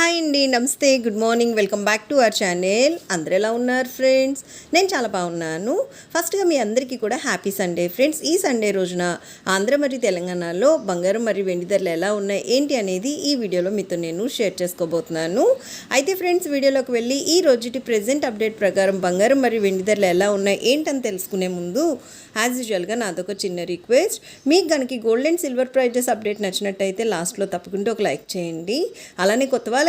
Hi అండి నమస్తే good morning welcome back to our channel. అందరు ఎలా ఉన్నారు ఫ్రెండ్స్? నేను చాలా బాగున్నాను. ఫస్ట్గా మీ అందరికీ కూడా హ్యాపీ సండే. ఫ్రెండ్స్ ఈ సండే రోజున ఆంధ్ర మరియు తెలంగాణలో బంగారం మరియు వెండి ధరలు ఎలా ఉన్నాయి ఏంటి అనేది ఈ వీడియోలో మీతో నేను షేర్ చేసుకోబోతున్నాను. అయితే ఫ్రెండ్స్ వీడియోలోకి వెళ్ళి ఈ రోజుటి ప్రెజెంట్ అప్డేట్ ప్రకారం బంగారం మరియు వెండి ధరలు ఎలా ఉన్నాయి ఏంటని తెలుసుకునే ముందు యాజ్ యూజువల్గా నాదొక చిన్న రిక్వెస్ట్ మీకు కనుక gold and silver prices update నచ్చినట్టయితే లాస్ట్లో తప్పకుండా ఒక లైక్ చేయండి. అలానే కొత్త వాళ్ళు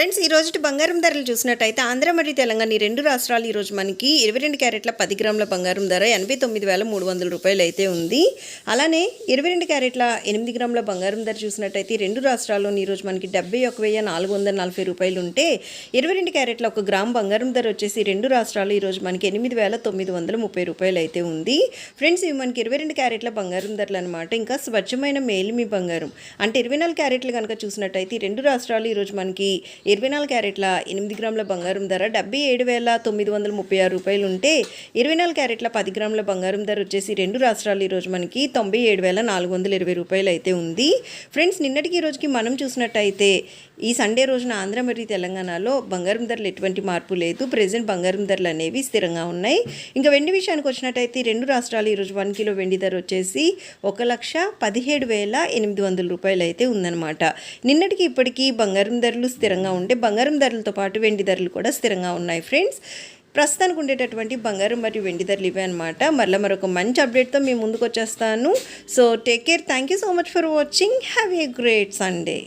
ఫ్రెండ్స్ ఈ రోజు బంగారం ధరలు చూసినట్టయితే ఆంధ్ర మరియు తెలంగాణ ఈ రెండు రాష్ట్రాలు ఈ రోజు మనకి ఇరవై రెండు క్యారెట్ల పది గ్రాముల బంగారం ధర ఎనభై తొమ్మిది వేల మూడు వందల రూపాయలు అయితే ఉంది. అలానే ఇరవై రెండు క్యారెట్ల ఎనిమిది గ్రాముల బంగారం ధర చూసినట్టయితే ఈ రెండు రాష్ట్రాల్లో ఈ రోజు మనకి డెబ్బై ఒక వెయ్యి నాలుగు వందల నలభై రూపాయలు ఉంటే ఇరవై రెండు క్యారెట్ల ఒక గ్రామ్ బంగారం ధర వచ్చేసి రెండు రాష్ట్రాలు ఈ రోజు మనకి ఎనిమిది వేల తొమ్మిది వందల ముప్పై రూపాయలు అయితే ఉంది. ఫ్రెండ్స్ ఇవి మనకి ఇరవై రెండు క్యారెట్ల బంగారం ధరలు అనమాట ఇంకా స్వచ్ఛమైన మేలిమి బంగారం. అంటే ఇరవై నాలుగు క్యారెట్లు కనుక చూసినట్టయితే ఈ రెండు రాష్ట్రాలు ఈరోజు మనకి ఇరవై నాలుగు క్యారెట్ల ఎనిమిది గ్రాముల బంగారం ధర డెబ్బై ఏడు వేల తొమ్మిది వందల ముప్పై ఆరు రూపాయలు ఉంటే ఇరవై నాలుగు క్యారెట్ల పది గ్రాముల బంగారం ధర వచ్చేసి రెండు రాష్ట్రాలు ఈరోజు మనకి తొంభై ఏడు వేల నాలుగు వందల ఇరవై రూపాయలు అయితే ఉంది. ఫ్రెండ్స్ నిన్నటికి ఈ రోజుకి మనం చూసినట్టయితే ఈ సండే రోజున ఆంధ్ర మరియు తెలంగాణలో బంగారం ధరలు ఎటువంటి మార్పు లేదు. ప్రజెంట్ బంగారం ధరలు అనేవి స్థిరంగా ఉన్నాయి. ఇంకా వెండి విషయానికి వచ్చినట్టయితే రెండు రాష్ట్రాలు ఈరోజు వన్ కిలో వెండి ధర వచ్చేసి ఒక లక్ష పదిహేడు వేల ఎనిమిది వందల రూపాయలు అయితే ఉందన్నమాట. నిన్నటికి ఇప్పటికీ బంగారం ధరలు స్థిరంగా ఉంటే బంగారం ధరలతో పాటు వెండి ధరలు కూడా స్థిరంగా ఉన్నాయి ఫ్రెండ్స్. ప్రస్తుతానికి ఉండేటటువంటి బంగారం మరియు వెండి ధరలు ఇవే అనమాట మరలా మరొక మంచి అప్డేట్తో మేము ముందుకు వచ్చేస్తాను. So take care thank you so much for watching have a great Sunday